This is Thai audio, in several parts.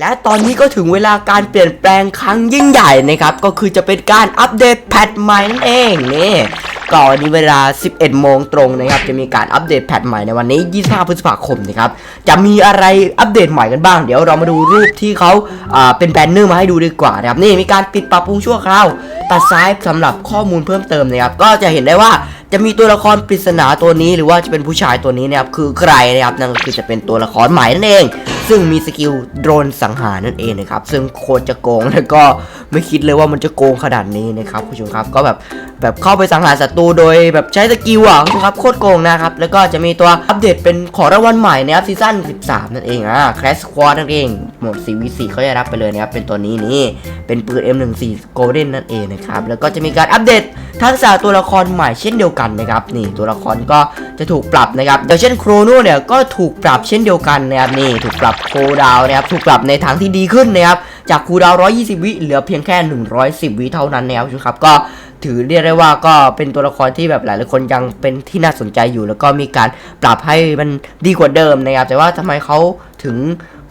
และตอนนี้ก็ถึงเวลาการเปลี่ยนแปลงครั้งยิ่งใหญ่นะครับ ก็คือจะเป็นการอัปเดตแพทใหม่นั่นเองนี่ก็วันนี้เวลา 11 โมงตรงนะครับ จะมีการอัปเดตแพทใหม่ในวันนี้ 25 พฤษภาคมนะครับ จะมีอะไรอัปเดตใหม่กันบ้าง เดี๋ยวเรามาดูรูปที่เขาเป็นแบนเนอร์มาให้ดูดีกว่านะครับ นี่มีการปิดปรับปรุงชั่วคราว ตัดซ้ายสำหรับข้อมูลเพิ่มเติมนะครับ ก็จะเห็นได้ว่าจะมีตัวละครปริศนาตัวนี้หรือว่าจะเป็นผู้ชายตัวนี้นะครับ คือใครนะครับ นั่นก็คือจะเป็นตัวละครใหม่นั่นเอง ซึ่งมีสกิลโดรนสังหารนั่นเองนะครับ ซึ่งโคตรจะโกงแล้วก็ไม่คิดเลยว่ามันจะโกงขนาดนี้นะครับคุณผู้ชมครับก็แบบแบบเข้าไปสังหารศัตรูโดยแบบใช้สกิลอะคุณผู้ชมครับโคตรโกงนะครับ แล้วก็จะมีตัวอัปเดตเป็นของรางวัลใหม่นะครับซีซั่น 13 นั่นเองอะ Crash Squad นั่นเองหมด 4v4 เขาจะรับไปเลยนะครับเป็นตัวนี้นี่เป็นปืน M14 Golden นั่นเองนะครับแล้วก็จะมีการอัปเดต ทักษะตัวละครใหม่เช่นเดียวกันนะครับนี่ตัวละครก็จะถูกปรับนะครับอย่างเช่นโครโนเนี่ยก็ถูกปรับเช่นเดียวกันนะครับนี่ถูกปรับโคดาวนะครับถูกปรับในทางที่ดีขึ้นนะครับจากคูดาว 120 วิเหลือเพียงแค่ 110 วิเท่านั้นนะครับครับก็ถือเรียกได้ว่าก็เป็นตัวละครที่แบบหลายๆคนยังเป็นที่น่าสนใจอยู่ แล้วก็มีการปรับให้มันดีกว่าเดิมนะครับแต่ว่าทำไมเขาถึง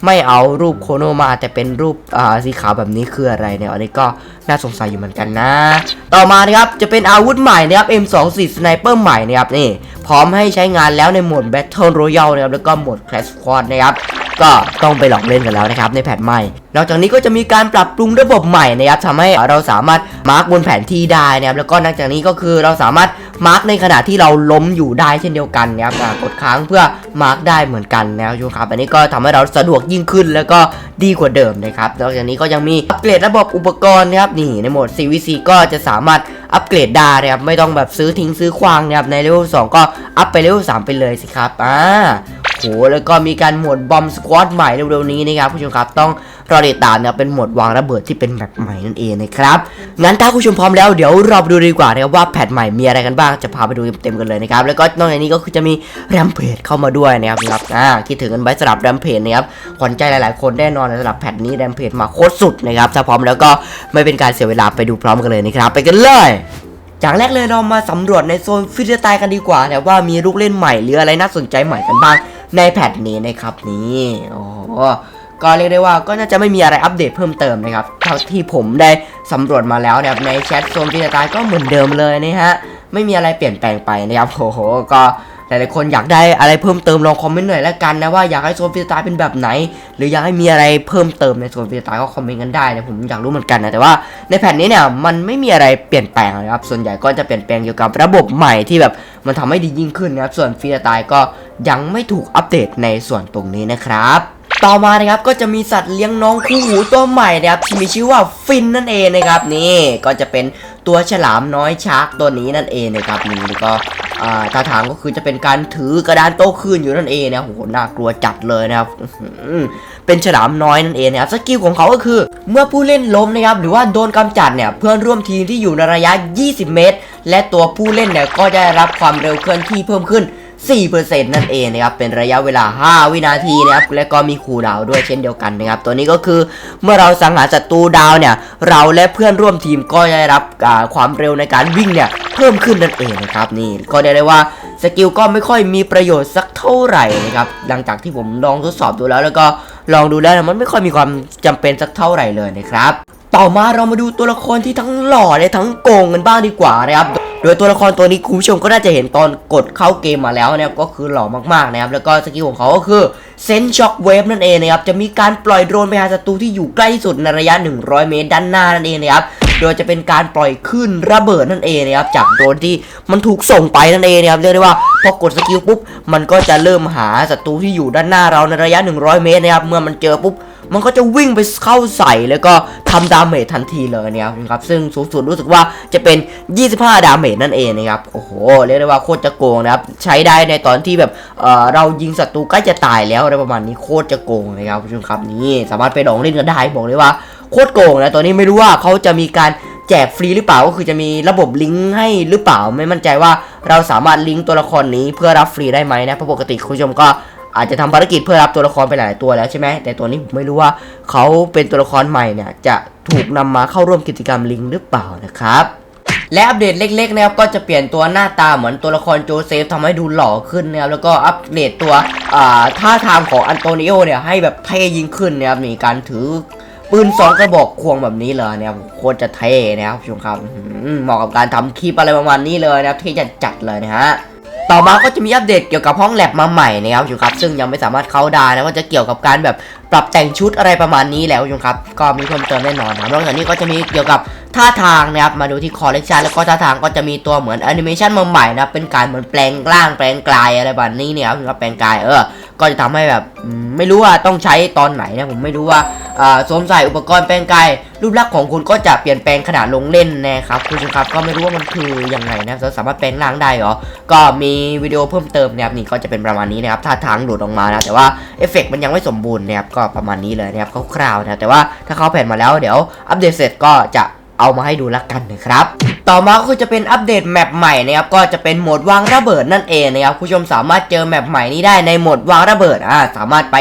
ไม่เอารูปโคโนมาแต่เป็นรูปอ่าสีขาวแบบนี้คืออะไรเนี่ยอันนี้ก็น่าสงสัยอยู่เหมือนกันนะ ต่อมานะครับจะเป็นอาวุธใหม่นะครับ M24 Sniper ใหม่นะครับนี่พร้อมให้ใช้งานแล้วในโหมด Battle Royale นะครับแล้วก็โหมด Clash Squad นะครับก็ต้องไปลองเล่นกันแล้วนะครับในแพทใหม่ นอกจากนี้ก็จะมีการปรับปรุงระบบใหม่นะครับทำให้เราสามารถมาร์กบนแผนที่ได้นะครับแล้วก็นอกจากนี้ก็คือเราสามารถ มาร์กในขณะที่เราล้มอยู่ได้เช่นเดียวกันนะครับกดค้างเพื่อมาร์กได้เหมือนกันนะครับทุกครับอันนี้ก็ทำให้เราสะดวกยิ่งขึ้นแล้วก็ดีกว่าเดิมนะครับนอกจากนี้ก็ยังมีอัปเกรดระบบอุปกรณ์นะครับนี่ในโหมด CVC ก็จะสามารถอัปเกรดได้นะครับไม่ต้องแบบซื้อทิ้งซื้อควางนะครับในเลเวล2ก็อัปไปเลเวล3ไปเลยสิครับอ่าโหแล้วก็มีการหมดบอมสควอตใหม่เร็วๆนี้นะครับผู้ชมครับต้องรอติดตามนะครับเป็นหมวดวางระเบิดที่เป็นแบบใหม่นั่นเองนะครับงั้นถ้าผู้ชมพร้อมแล้วเดี๋ยวเราไปดูดีกว่านะครับว่าแพทใหม่มีอะไรกันบ้างจะพาไปดูเต็มๆกันเลยนะครับแล้วก็นอกจากนี้ก็คือจะมีแรมเพจเข้ามาด้วยนะครับครับอ่าคิดถึงกันไว้สำหรับแรมเพจนะครับขวัญใจหลายๆ คนแน่นอนสำหรับแพทนี้แรมเพจมาโคตรสุดนะครับถ้าพร้อมแล้วก็ไม่เป็นการเสียเวลาไปดูพร้อมกันเลยนะครับไปกันเลยจากแรกเลยเรามาสำรวจในโซนฟิสิตายกันดีกว่านะว่ามีลูกเล่นใหม่หรืออะไรน่าสนใจใหม่กันบ้างในแพทนี้นะครับนี่โอ้โห ก็เรียกได้ว่าก็น่าจะไม่มีอะไรอัปเดตเพิ่มเติมนะครับเท่าที่ผมได้สำรวจมาแล้วนะครับในแชทโซนฟิสิตายก็เหมือนเดิมเลยนะฮะไม่มีอะไรเปลี่ยนแปลงไปนะครับโอ้โหก็หลายๆคนอยากได้อะไรเพิ่มเติมลองคอมเมนต์หน่อยแล้วกันนะว่าอยากให้โซนฟิสตายเป็นแบบไหน หรืออยากให้มีอะไรเพิ่มเติมในโซนฟิสตายก็คอมเมนต์กันได้นะผมอยากรู้เหมือนกันนะแต่ว่าในแผ่นนี้เนี่ยมันไม่มีอะไรเปลี่ยนแปลงเลยครับส่วนใหญ่ก็จะเปลี่ยนแปลงเกี่ยวกับระบบใหม่ที่แบบมันทำให้ดียิ่งขึ้นนะครับส่วนฟรีสตล์ก็ยังไม่ถูกอัปเดตในส่วนตรงนี้นะครับ ต่อมานะครับก็จะมีสัตว์เลี้ยงน้องคู่หูตัวใหม่นะครับที่มีชื่อว่าฟินนั่นเองนะครับนี่ก็จะเป็นตัวฉลามน้อยชาร์กตัวนี้นั่นเองนะครับนี่แล้วก็อ่าท่าทางก็คือจะเป็นการถือกระดานโต้คลื่นอยู่นั่นเองนะโหน่ากลัวจัดเลยนะครับเป็นฉลามน้อยนั่นเองนะครับสกิลของเขาก็คือ เมื่อผู้เล่นล้มนะครับหรือว่าโดนกำจัดเนี่ยเพื่อนร่วมทีมที่อยู่ในระยะ 20 เมตร และตัวผู้เล่นเนี่ยก็จะได้รับความเร็วเคลื่อนที่เพิ่มขึ้น 4%นั่นเองนะครับเป็นระยะเวลา 5 วินาทีนะครับและก็มีคูดาวด้วยเช่นเดียวกันนะครับตัวนี้ก็คือเมื่อเราสังหารศัตรูดาวเนี่ยเราและเพื่อนร่วมทีมก็จะได้รับความเร็วในการวิ่งเนี่ยเพิ่มขึ้นนั่นเองนะครับนี่ก็ได้ได้ว่าสกิลก็ไม่ค่อยมีประโยชน์สักเท่าไหร่นะครับหลังจากที่ผมลองทดสอบดูแล้ว แล้วก็ลองดูแล้วมันไม่ค่อยมีความจำเป็นสักเท่าไหร่เลยนะครับต่อมาเรามาดูตัวละครที่ทั้งหล่อและทั้งโกงกันบ้างดีกว่านะครับ โดยตัวละครตัวนี้คุณผู้ชมก็น่าจะเห็นตอนกดเข้าเกมมาแล้วนะครับก็คือหล่อมากๆนะครับแล้วก็สกิลของเขาก็คือเซนช็อคเวฟนั่นเองนะครับจะมีการปล่อยโดรนไปหาศัตรูที่อยู่ใกล้ที่สุดในระยะ 100 เมตรด้านหน้านั่นเองนะครับโดยจะเป็นการปล่อยขึ้นระเบิดนั่นเองนะครับจากโดรนที่มันถูกส่งไปนั่นเองนะครับเรียกได้ว่าพอกดสกิลปุ๊บมันก็จะเริ่มหาศัตรูที่อยู่ด้านหน้าเราในระยะ 100 เมตรนะครับเมื่อมันเจอปุ๊บ มันก็จะวิ่งไปเข้าใส่แล้วก็ทำดาเมจทันทีเลยนะครับซึ่งสูงสุดรู้สึกว่าจะเป็น 25 ดาเมจนั่นเองนะครับโอ้โหเรียกได้ว่าโคตรจะโกงนะครับใช้ได้ในตอนที่แบบเออเรายิงศัตรูใกล้จะตายแล้วอะไรประมาณนี้โคตรจะโกงนะครับผู้ชมครับนี่สามารถไปลองเล่นกันได้บอกเลยว่าโคตรโกงนะตอนนี้ไม่รู้ว่าเขาจะมีการแจกฟรีหรือเปล่าก็คือจะมีระบบลิงก์ให้หรือเปล่าไม่มั่นใจว่าเราสามารถลิงก์ตัวละครนี้เพื่อรับฟรีได้ไหมนะเพราะปกติคุณผู้ชมก็ อาจจะทำภารกิจเพื่อรับตัวละครไปหลายตัวแล้วใช่ไหมแต่ตัวนี้ผมไม่รู้ว่าเขาเป็นตัวละครใหม่เนี่ยจะถูกนำมาเข้าร่วมกิจกรรมลิงหรือเปล่านะครับและอัปเดตเล็กๆนะครับก็จะเปลี่ยนตัวหน้าตาเหมือนตัวละครโจเซฟทำให้ดูหล่อขึ้นนะครับแล้วก็อัปเดตตัวท่าทางของอันโตนิโอเนี่ยให้แบบเท่ยิ่งขึ้นนะครับมีการถือปืนสองกระบอกควงแบบนี้เลยนะครับโคตรจะเท่นะครับผู้ชมครับเหมาะกับการทำคลิปอะไรประมาณนี้เลยนะครับที่จะจัดเลยนะฮะ ต่อมาก็จะมีอัปเดตเกี่ยวกับห้องแลบมาใหม่นะครับคุณครับซึ่งยังไม่สามารถเข้าได้นะว่าจะเกี่ยวกับการแบบปรับแต่งชุดอะไรประมาณนี้แล้วคุณครับก็มีเพิ่มเติมแน่นอนนะนอกจากนี้ก็จะมีเกี่ยวกับท่าทางนะครับมาดูที่คอลเลกชันแล้วก็ท่าทางก็จะมีตัวเหมือนแอนิเมชันมาใหม่นะเป็นการเหมือนแปลงร่างแปลงกายอะไรแบบนี้เนี่ยครับคุณครับแปลงกายเออก็จะทำให้แบบไม่รู้ว่าต้องใช้ตอนไหนนะผมไม่รู้ว่า สวมใส่อุปกรณ์แปลงกายรูปลักษณ์ของคุณก็จะเปลี่ยนแปลงขนาดลงเล่นนะครับคุณผู้ชมครับก็ไม่รู้ว่ามันคือยังไงนะสามารถแปลงร่างได้เหรอก็มีวิดีโอเพิ่มเติมนะครับนี่ก็จะเป็นประมาณนี้นะครับท่าทางหลุดออกมานะแต่ว่าเอฟเฟกต์มันยังไม่สมบูรณ์นะครับก็ประมาณนี้เลยนะครับคร่าวๆนะแต่ว่าถ้าเขาแผ่นมาแล้วเดี๋ยวอัปเดตเสร็จก็จะเอามาให้ดูละกันนะครับต่อมาก็คือจะเป็นอัปเดตแมปใหม่นะครับก็จะเป็นโหมดวางระเบิดนั่นเองนะครับคุณผู้ชมสามารถเจอแมปใหม่นี้ได้ในโหมดวางระเบิดอ่าสามารถไป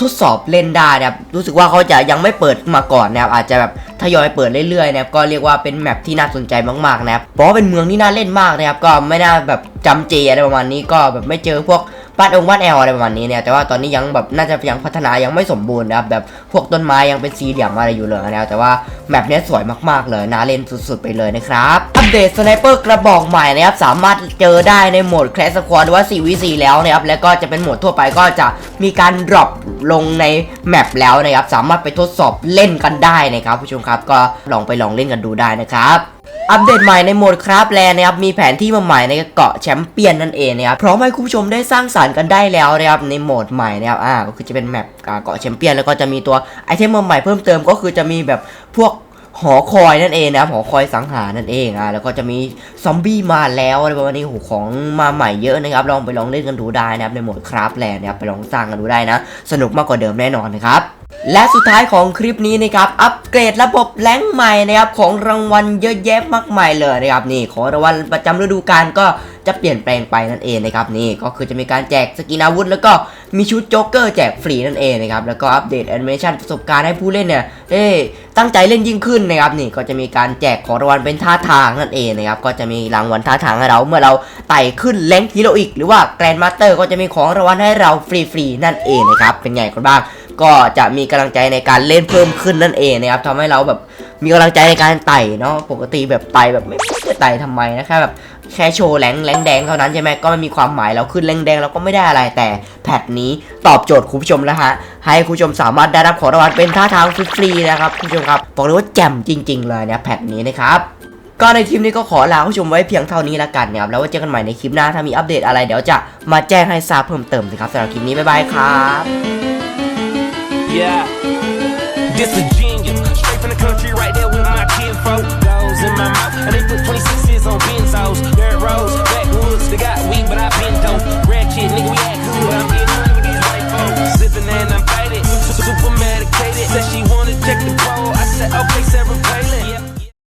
ทดสอบเล่นได้นะครับรู้สึกว่าเขาจะยังไม่เปิดมาก่อนนะครับอาจจะแบบทยอยเปิดเรื่อยๆนะครับก็เรียกว่าเป็นแมปที่น่าสนใจมากๆนะครับเพราะว่าเป็นเมืองที่น่าเล่นมากนะครับก็ไม่น่าแบบจำเจอะไรประมาณนี้ก็แบบไม่เจอพวก บ้านองค์บ้านแอลอะไรประมาณนี้เนี่ยแต่ว่าตอนนี้ยังแบบน่าจะยังพัฒนายังไม่สมบูรณ์นะครับแบบพวกต้นไม้ยังเป็นสีเหลี่ยมอะไรอยู่เลยนะครับแต่ว่าแมปนี้สวยมากๆเลยน่าเล่นสุดๆไปเลยนะครับอัปเดตสไนเปอร์กระบอกใหม่นะครับสามารถเจอได้ในโหมดแคสควอหรือว่า 4v4 แล้วนะครับแล้วก็จะเป็นโหมดทั่วไปก็จะมีการดรอปลงในแมปแล้วนะครับสามารถไปทดสอบเล่นกันได้นะครับผู้ชมครับก็ลองไปลองเล่นกันดูได้นะครับ อัปเดตใหม่ในโหมดคราฟแลนนะครับมีแผนที่มาใหม่ในเกาะแชมเปี้ยนนั่นเองนะครับพร้อมให้คุณผู้ชมได้สร้างสารรค์กันได้แล้วนะครับในโหมดใหม่นะครับอ่าก็คือจะเป็นแมปเกาะแชมเปี้ยนแล้วก็จะมีตัวไอเทมใหม่เพิ่มเติมก็คือจะมีแบบพวก หอคอยนั่นเองนะครับหอคอยสังหารนั่นเองอ่าแล้วก็จะมีซอมบี้มาแล้วอะไรประมาณนี้โหของมาใหม่เยอะนะครับลองไปลองเล่นกันดูได้นะครับในโหมดคราฟแลนด์นะครับไปลองสร้างกันดูได้นะ สนุกมากกว่าเดิมแน่นอนนะครับและสุดท้ายของคลิปนี้นะครับอัปเกรดระบบแรงใหม่นะครับของรางวัลเยอะแยะมากมายเลยนะครับนี่ขอรางวัลประจำฤดูกาลก็ จะเปลี่ยนแปลงไปนั่นเองนะครับนี่ก็คือจะมีการแจกสกินอาวุธ แล้วก็มีชุดโจ๊กเกอร์แจกฟรีนั่นเองนะครับแล้วก็อัปเดตแอนิเมชันประสบการณ์ให้ผู้เล่นเนี่ยได้ตั้งใจเล่นยิ่งขึ้นนะครับนี่ก็จะมีการแจกของรางวัลเป็นท่าทางนั่นเองนะครับก็จะมีรางวัลท่าทางให้เราเมื่อเราไต่ขึ้นแรงฮีโรอีกหรือว่าแกรนด์มาสเตอร์ก็จะมีของรางวัลให้เราฟรีๆนั่นเองนะครับเป็นไงกันบ้างก็จะมีกำลังใจในการเล่นเพิ่มขึ้นนั่นเองนะครับทำให้เราแบบ มีกำลังใจในการไต่เนาะปกติแบบไต่แบบไม่จะไต่ทำไมนะแค่แบบแค่โชว์แรงแรงแดงเท่านั้นใช่ไหมก็ไม่มีความหมายเราขึ้นแรงแดงเราก็ไม่ได้อะไรแต่แพทนี้ตอบโจทย์คุณผู้ชมแล้วฮะให้คุณผู้ชมสามารถได้รับของรางวัลเป็นท่าทางฟรีๆนะครับคุณผู้ชมครับบอกเลยว่าแจ่มจริง ๆ เลยนะแพทนี้นะครับก็ในคลิปนี้ก็ขอลาคุณผู้ชมไว้เพียงเท่านี้ละกันนะครับแล้วไว้เจอกันใหม่ในคลิปหน้าถ้ามีอัปเดตอะไรเดี๋ยวจะมาแจ้งให้ทราบเพิ่มเติมนะครับสำหรับคลิปนี้บ๊ายบายครับ Yeah. country right there with my kinfolk.